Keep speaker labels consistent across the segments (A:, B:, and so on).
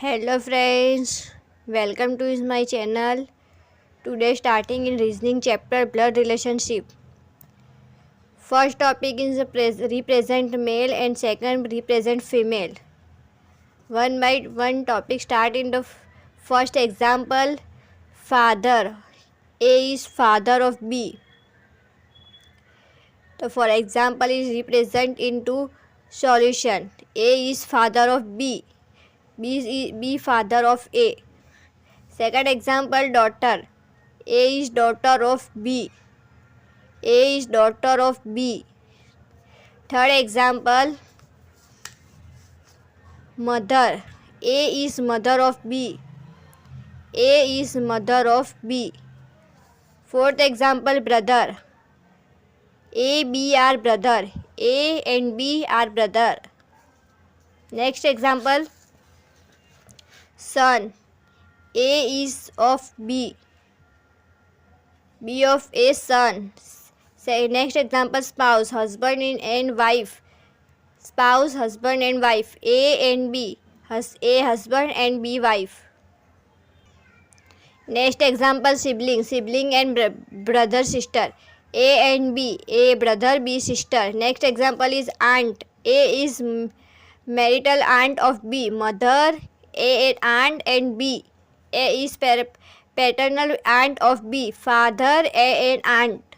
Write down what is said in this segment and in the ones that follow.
A: hello friends welcome to my channel today starting in reasoning chapter blood relationship first topic is represent male and second represent female one by one topic start in the first example father a is father of b so for example is represent into solution a is father of b B father of A. Second example, daughter. A is daughter of B. A is daughter of B. Third example, mother. A is mother of B. A is mother of B. Fourth example, brother. A, B are brother. A and B are brother. Next example sun. A is of B. B of A son. Say next example spouse, husband and wife. Spouse, husband and wife. A and B. has A husband and B wife. Next example sibling, sibling and br brother sister. A and B. A brother, B sister. Next example is aunt. A is marital aunt of B. Mother a aunt and B. A is paternal aunt of B. Father A and aunt.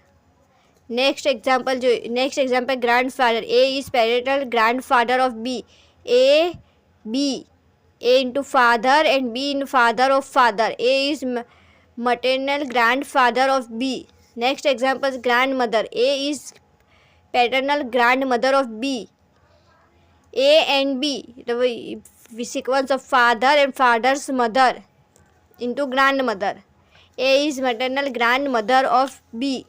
A: Next example. Next example. Grandfather A is paternal grandfather of B. A B. A into father and B in father of father. A is maternal grandfather of B. Next example is grandmother. A is paternal grandmother of B. A and B. sequence of father and father's mother into grandmother a is maternal grandmother of b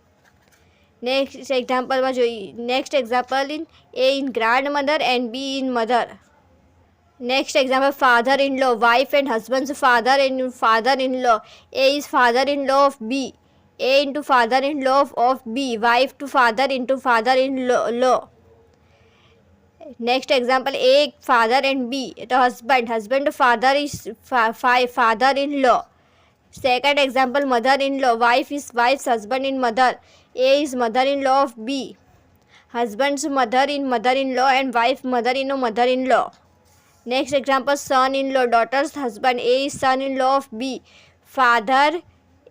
A: next example માં જોઈએ next example in a in grandmother and b in mother next example father in law wife and husband's father and father in law a is father in law of b a into father in law of, of b wife to father into father in law, law next example a father and b the husband husband father is fa- fa- father in law second example mother in law wife is wife's husband in mother a is mother in law of b husband's mother in mother in law and wife mother in law mother in law next example son in law daughter's husband a is son in law of b father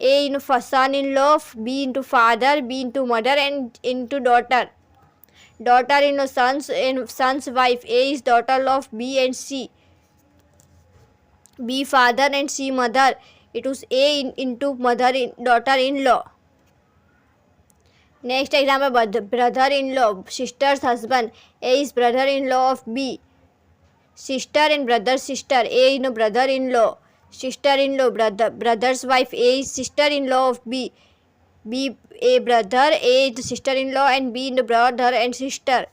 A: a into son in law b into father b into mother and into daughter daughter-in-law, sons and son's wife. A is daughter of B and C. B father and C mother. It was A in, into mother in daughter-in-law. Next example, brother-in-law, sister's husband. A is brother-in-law of B. Sister and brother, sister. A in brother-in-law. Sister-in-law, brother, brother's wife. A is sister-in-law of B. B a brother, A is sister-in-law, and B is brother and sister.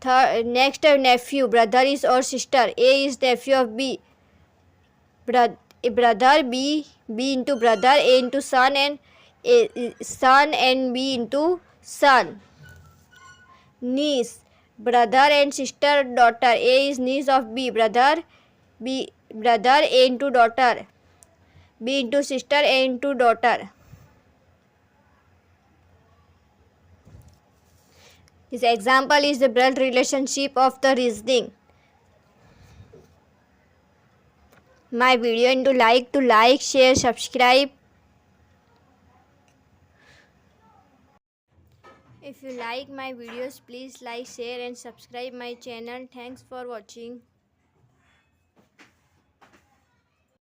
A: Third, next nephew, brother is or sister. A is nephew of B. Brother, brother B B into brother, A into son, and A son and B into son. Niece, brother and sister, daughter. A is niece of B. Brother B brother A into daughter. B into sister, A into daughter. His example is the blood relationship of the reasoning. My video into like to like, share, subscribe. If you like my videos, please like, share and subscribe my channel. Thanks for watching.